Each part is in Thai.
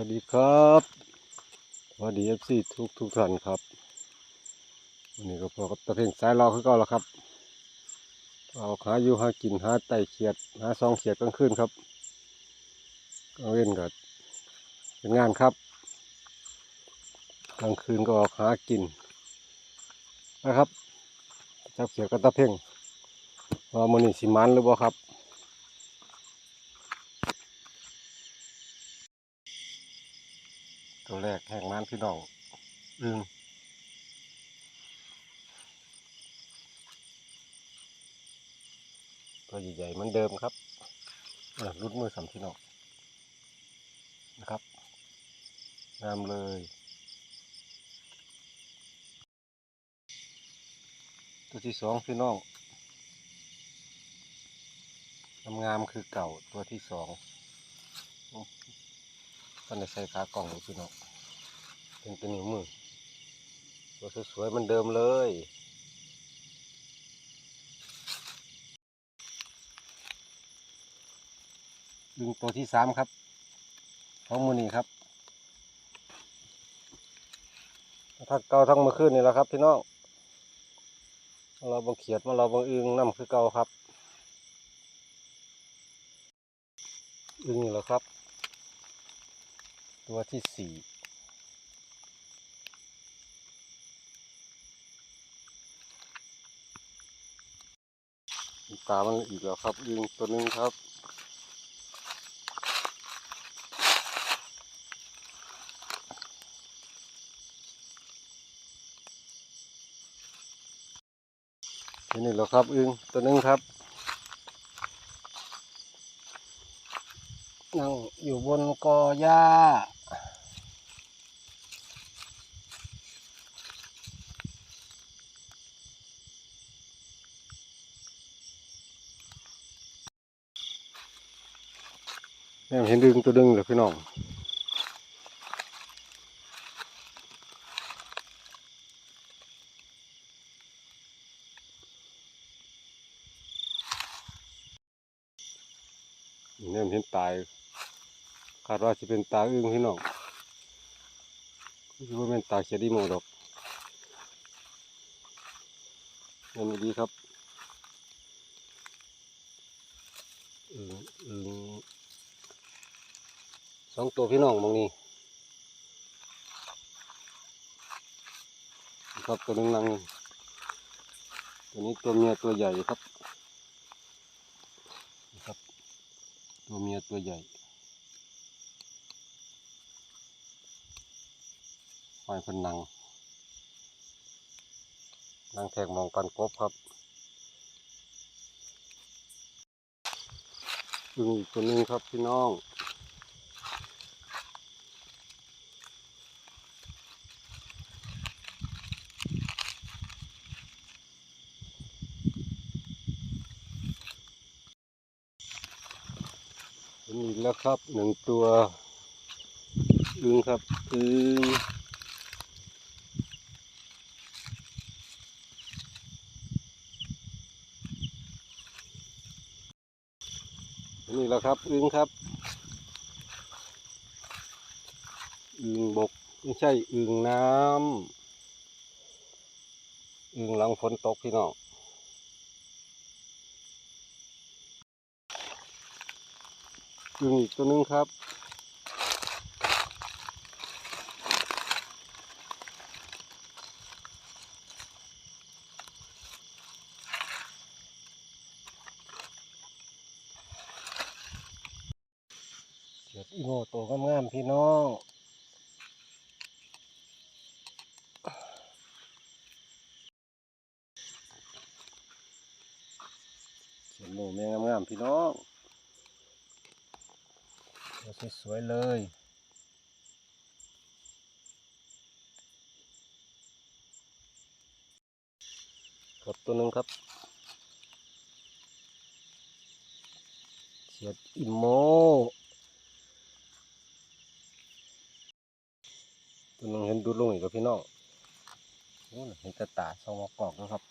วัสดีครับสวัสดีเอฟซีทุกทุกท่านครับวันนี้ก็พอกับตะเพ่งสายรอคือเก่าแล้วครับ เอาหาอยู่หากินหาไต่เขียดหาซองเขียดกลางคืนครับกลาเว้นก็เป็นงานครับ กลางคืนก็ออกหากินนะครับจับเขียดกับตะเพ่งว่ามันนี่สิมันหรือเปล่าครับ ตัวแรกแห่งมันพี่น้องอึงตัวใหญ่ๆเหมือนเดิมครับรุดมือสามพี่น้องนะครับงามเลยตัวที่สองพี่น้องงามๆคือเก่าตัวที่สอง ตอนนี้ใส่ขากล่องพี่น้องเป็นตัวนิ้วมือตัวสวยๆมันเดิมเลยดึงตัวที่สามครับของมือนี้ครับทักเก่าทั้งมื่อคืนนี่แหละครับพี่น้องเราบังเขียดมาเราบังอึงน้ำคือเก่าครับอึงนี่แหละครับ ตัวที่สี่ตามันอีกแล้วครับยิงตัวนึงครับนี่นี่แล้วครับอึงตัวนึงครับ นั่งอยู่บนกอหญ้า แม่เห็นดึงตัวดึงเลยพี่น้องเนี่ยเห็นตายคาดว่าจะเป็นตาอึ้งพี่น้องคิดว่าเป็นตาเขียดดีโมดอกนั่นดีครับอึ้งอึ้ง สองตัวพี่น้องมองนี่ครับตัวหนึงนังตัวนี้ตัวเมียตัวใหญ่ครับครับ ตัวเมียตัวใหญ่หอยพันนังนังแทกมองปันกบครับอึงอีกตัวหนึงครับพี่น้อง เห็นอีกแล้ว ครับหนึ่งตัวอึงครับอึงนอีกแล้วครับอึงครับอึงบกไม่ใช่อึงน้ำอึงหลังฝนตกพี่น้อง อึ่งอีกตัวนึงครับเสียดอีโมโตวงามๆพี่น้องเสียดโมแม่งามๆพี่น้อง สวยๆเลยครับตัวหนึ่งครับเสียดอิโมตัวนึงเห็นดูลงอีกแล้วพี่น้องโอ้ยเห็นตาตาสองมากอกแล้วครับ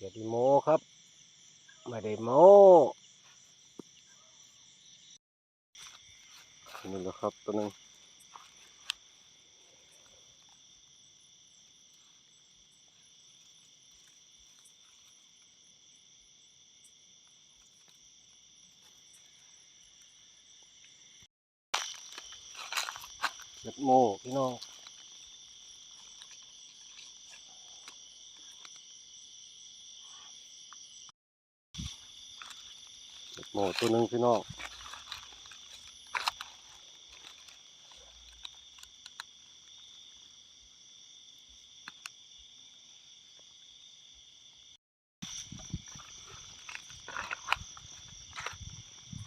สียดอิโมครับไม่ได้โมนี่แหละครับตัวนึงเจ็ดโมพี่น้อง เจ็ดโมตัวหนึงพี่น้อง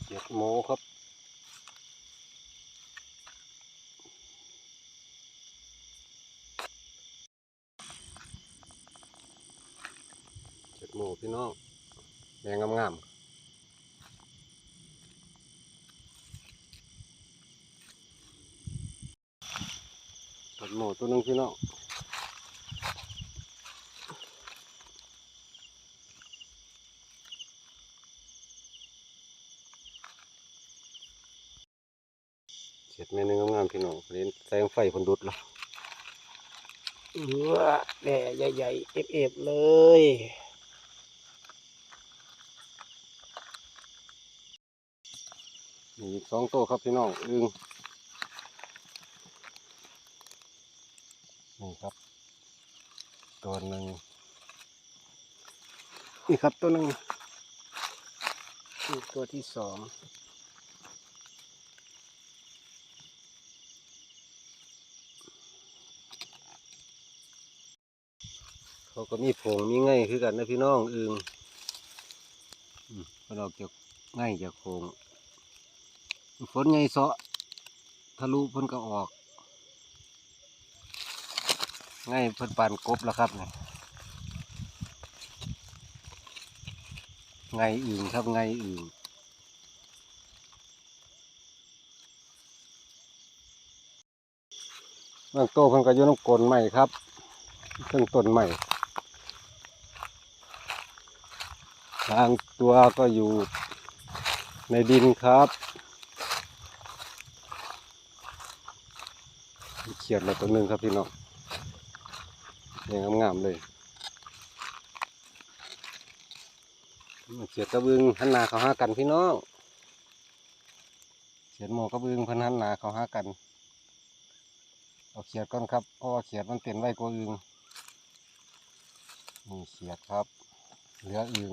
เจ็ดโมครับ เจ็ดโมพี่น้องแมงงาม ๆเจ็ดโมตัวหนึงพี่น้องเจ็ดเมนูงามๆพี่น้องเล่นแสงไฟเพนดุดละเออแหน่ใหญ่ๆ เอฟๆเลยมีอีกสองตัวครับพี่น้องอึง ครับ ตัวหนึ่งนี่ครับตัวหนึ่งนี่ตัวที่สองเขาก็มีโผงมีไง่ายคือกันนะพี่น้องอึงมันออกจากง่ายจากโผงฝนไงเสาะทะลุเพิ่นก็ออก ง่ายเพิ่นปานกบแล้วครับไงอึงครับไงอึงบางโตวเพิ่นก็อยู่น้ำกลนใหม่ครับเครื่องต้นใหม่บางตัวก็อยู่ในดินครับเขียดมาตัวหนึ่งครับพี่น้อง ยังงามๆเลยเขียดกระเบึงหันนาเขาหากันพี่น้องเขียดหมอกระเบึงเพันหันนาเขาหากันเอาเขียดก่อนครับเพราะว่าเขียดมันเต้นไวกว่าอึงนี่เขียดครับ เหลืออึง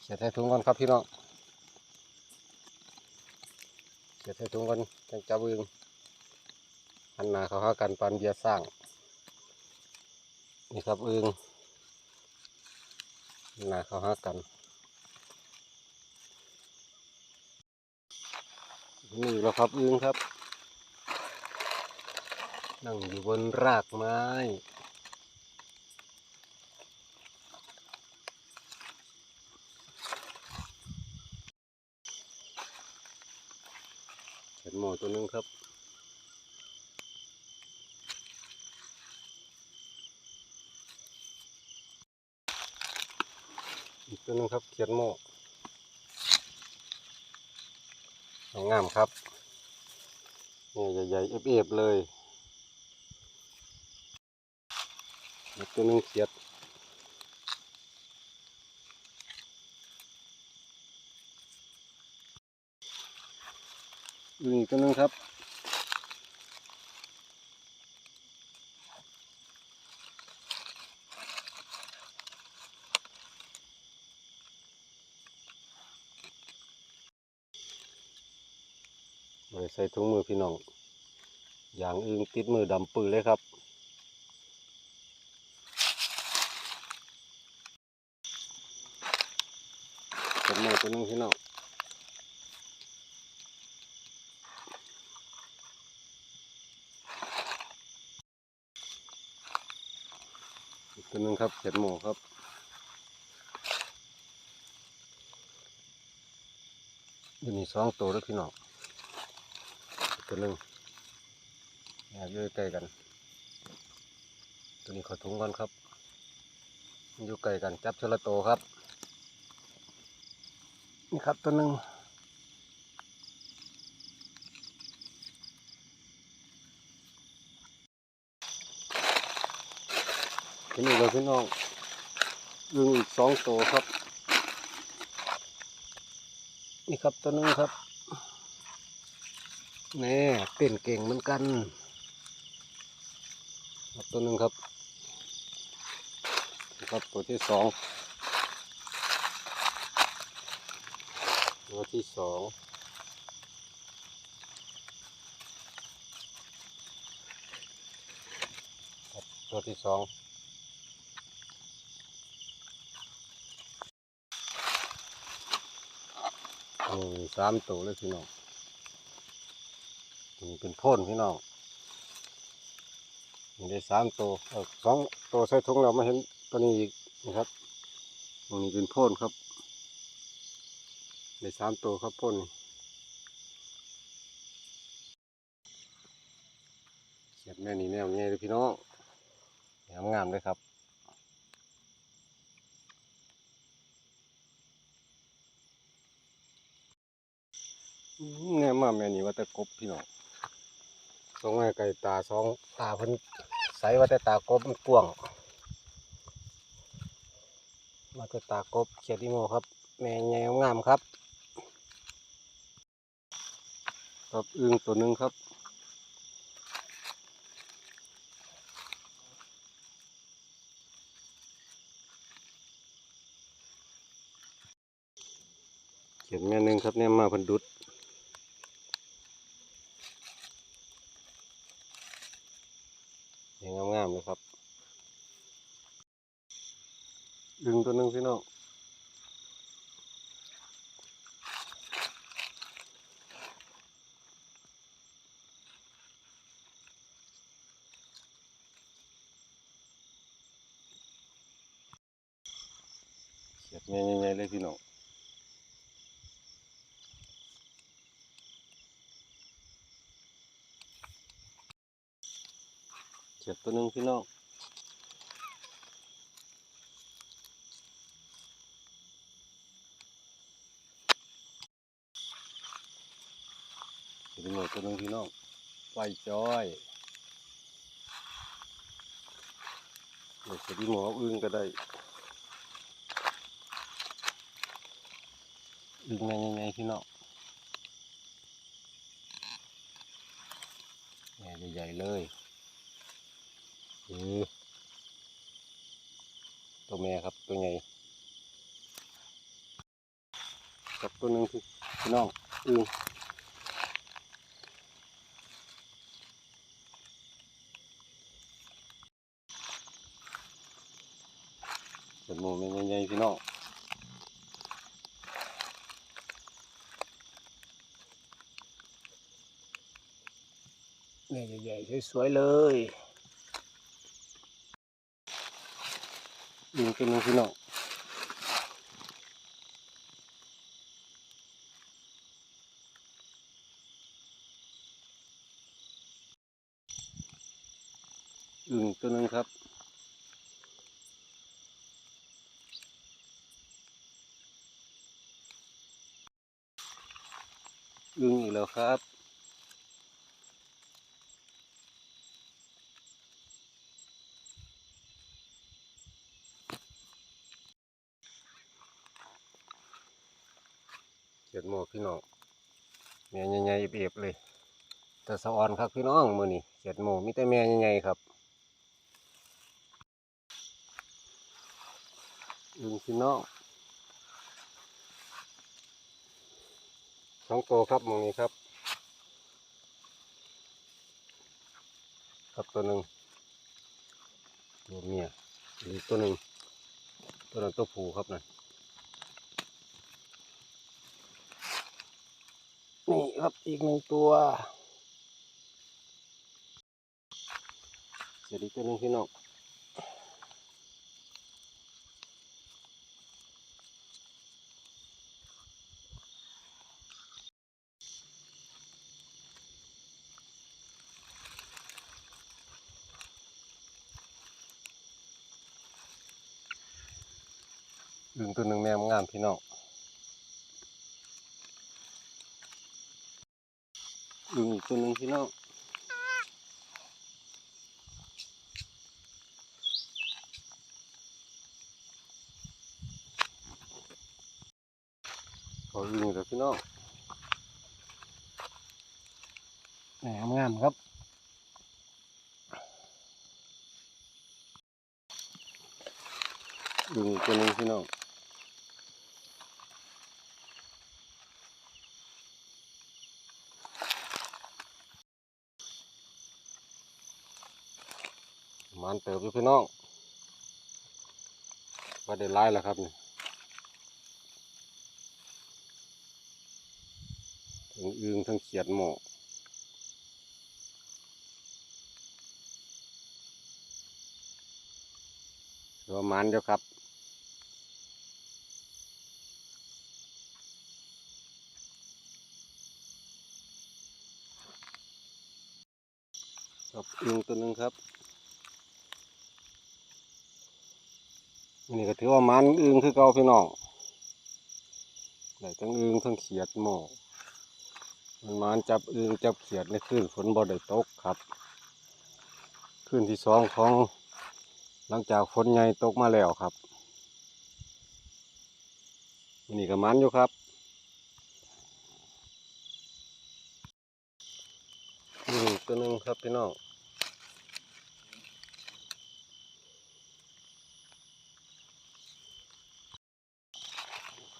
เขียดให้ถุงก่อนครับพี่น้องเขียดให้ถุงก่อนจังจับอึงหันนาเขาหากันปานเบียร์สร้าง นี่ครับอึงหนาเขาหากันนี่แล้วครับอึงครับ นั่งอยู่บนรากไม้เห็นหมอตัวหนึงครับ ตัวนึงครับเขียนหมองามครับนี่ใหญ่ๆเอฟๆเลยตัวนึงเขียดอีกตัวนึงครับ ส่ถุงมือพี่น้องอย่างอึงติดมือดำปื้อเลยครับเป็นหมูตัวนึงพี่น้องตัวนึงครับเขียดหมูครับอยู่นี่สองตัวแล้วพี่น้อง ตัวหนึ่งอบอยู่ใกล้กัน ตัวนี้ขอถุงก่อนครับอยู่ใกล้กันจับชละโตครับ นี่ครับตัวหนึ่งทีนี้เราพี่น้องอึงอีกสองตัวครับ นี่ครับตัวหนึ่งครับ แน่เต้นเก่งเหมือนกันตัวหนึ่งครับ ครับตัวที่สองตัวที่สองตัวที่สองอืมสามตัวเลยพี่น้อง นี่เป็นโพ่นพี่น้องมีได้สามตัวสองตัวใส่ถุงเราไมาเห็นตัวนี้อีกนะครับตรงนี้เป็นโพ่นครับได้สามตัวครับพ่นเขียดแม่นี่แนวง่เลยพี่น้องงามงามเลยครับแน่มากแม่นี่ว่าแต่กบพี่น้อง สองไอ้ไก่ตาสองตาเพิ่นใสว่าแต่ตากบมันกว้างมาแต่ตากบเขียดอีโมครับ แม่ใหญ่งามครับครับอึ้งตัวหนึ่งครับเขียดแม่หนึ่งครับเนี่ยมาพันดุด งามๆเลยครับดึงตัวนึงพี่น้องเสียบใหญ่ๆเลยพี่น้อง สียบตัวหนึ่งพี่น้องเห็นหมดตัวหนึงพี่น้องไฟจ้อยเดี๋ยวจะดีหมออาอึ้งก็ได้อึ้งไงไงพี่น้องแง่ใหญ่ๆเลย ตัวแม่ครับตัวใหญ่กับตัวหนึ่งพี่พี่น้องอึ้งเป็นหมูเป็นใหญ่ๆพี่น้องแม่ใหญ่ๆสวยๆเลย ลิงกินึงพี่น้องอึ่งตัวหนึงครับ อึ่งอีกแล้วครับ เจ็ ดโมพี่น้องแม่ใหญ่ๆเบียบๆเลย แต่สะออนครับพี่น้องมือนี่เจ็ดโมมีแต่แม่ใหญ่ๆครับอึ่งพี่น้องสองตัวครับมองนี้ครับ ครับตัวหนึ่งตัวเมียอีกตัวหนึ่งตัวนั้นตัวผู้ครับนั่นนี่ ครับอีกหนึ่งตัว เดี๋ยวอีกตัวหนึงพี่น้องอึ่งตัวหนึ่งแม่งามพี่น้อง อึ่งอีกตัวหนึ่ง พี่น้องขอึ่งอีกแล้วพี่น้องแหมงามครับอึ่งตัวนึงพี่น้อง มันเติบอยู่พี่น้องว่าได้ไล่แล้วครับนี่ทั้งอึงทั้งเขียดหมอถือว่ามันเดียวครับครับอึงตัวหนึ่งครับ นี่ก็ถือว่ามันอึงคือเก่าพี่น้องได้ทั้งอึงทั้งเขียดหมอมันมันจับอึงจับเขียดในคืนฝนบ่ได้ตกครับคืนที่สองของหลังจากฝนใหญ่ตกมาแล้วครับนี่ก็มันอยู่ครับอึงตัวนึ่งครับพี่น้อง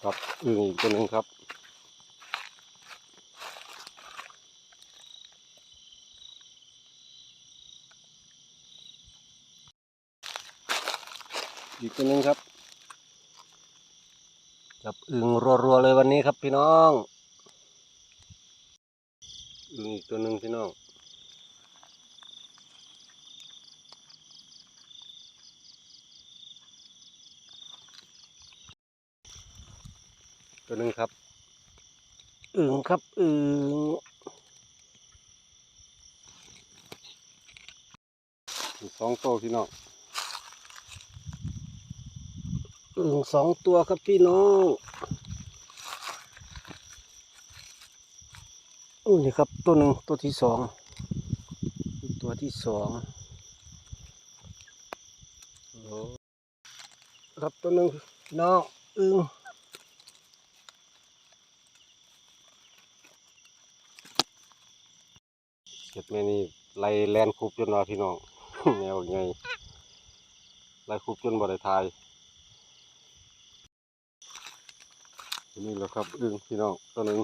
ครับอึ่งอีกตัวหนึ่งครับ อีกตัวหนึ่งครับ จับอึ่งรัวๆเลยวันนี้ครับพี่น้องอึ่งอีกตัวหนึ่งพี่น้อง ตัวหนึ่งครับอึ่งครับอึ่งอีกสองตัวพี่น้องอึ่งสองตัวครับพี่น้องอู้นี่ครับตัวหนึ่งตัวที่สองตัวที่สองโอ้ครับตัวหนึ่งพี่น้องอึ่ง เห็ดแม่นี่ไล่แลนคูบจนว่าพี่น้องแนวไงไล่คูบจนบ่ได้ทายนี่แหละครับอึ้งพี่น้องตัวหนึ่ง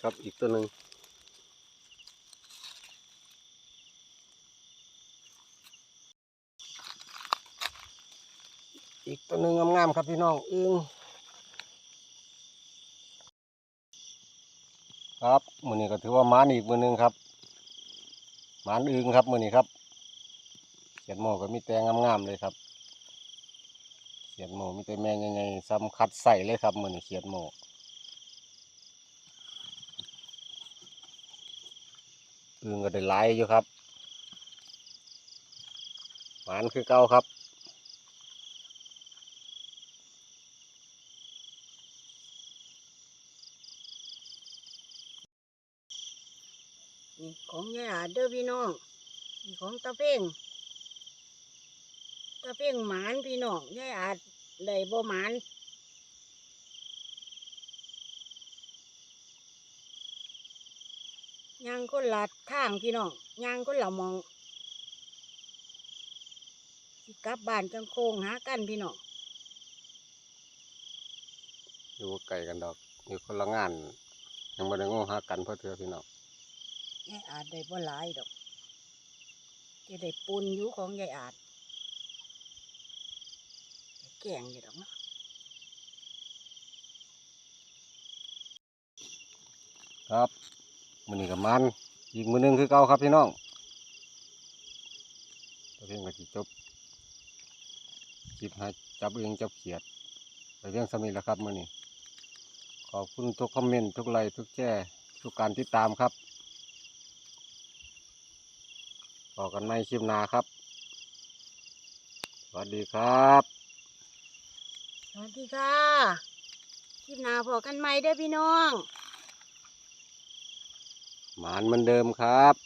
ครับอีกตัวหนึ่ง อีกตัวหนึ่งงามๆ ครับพี่น้องอึ่งครับมือนี้ก็ถือว่าหมานอีกมือหนึงครับหมานอึ้งครับมือนี้ครับเขียนโมก็มีแต่งามๆเลยครับเขียนโมมีแต่แม่ใหญ่ๆซ้ำคัดใส่เลยครับมือนี้เขียนโมอึ้งก็ได้หลายอยู่ครับหมานคือเก่าครับ ของยายอาเด้อพี่น้องนี่ของตาเพ่งตาเพ่งหมานพี่น้องยายอาได้บ่หมานย่างคนละทางพี่น้องย่างคนละหมองกลับบ้านจังโคงหากันพี่น้องอยู่บ่ไก่กันดอกอยู่คนละงาน ยังบ่ได้งงหากันเพื่อเถื่อพี่น้อง ยายอาจได้บ่หลายดอกจะได้ปุนอยู่ของยายอาจแก่งอยู่ดอกเนาะครับมือนี้กับมันอีกมือหนึงคือเก่าครับพี่น้องตัวเพียงก็สิจบจิบหาจับเองจับเขียดไปเรื่องสมิแล้วครับมือนี้ขอบคุณทุกคอมเมนต์ทุกไลค์ทุกแชร์ทุกการติดตามครับ ต่อกันในคลิปหน้าครับวัสดีครับ สวัสดีค่ะคลิปหน้าพอกันใหม่เด้อพี่น้อง หมานเหมือนเดิมครับ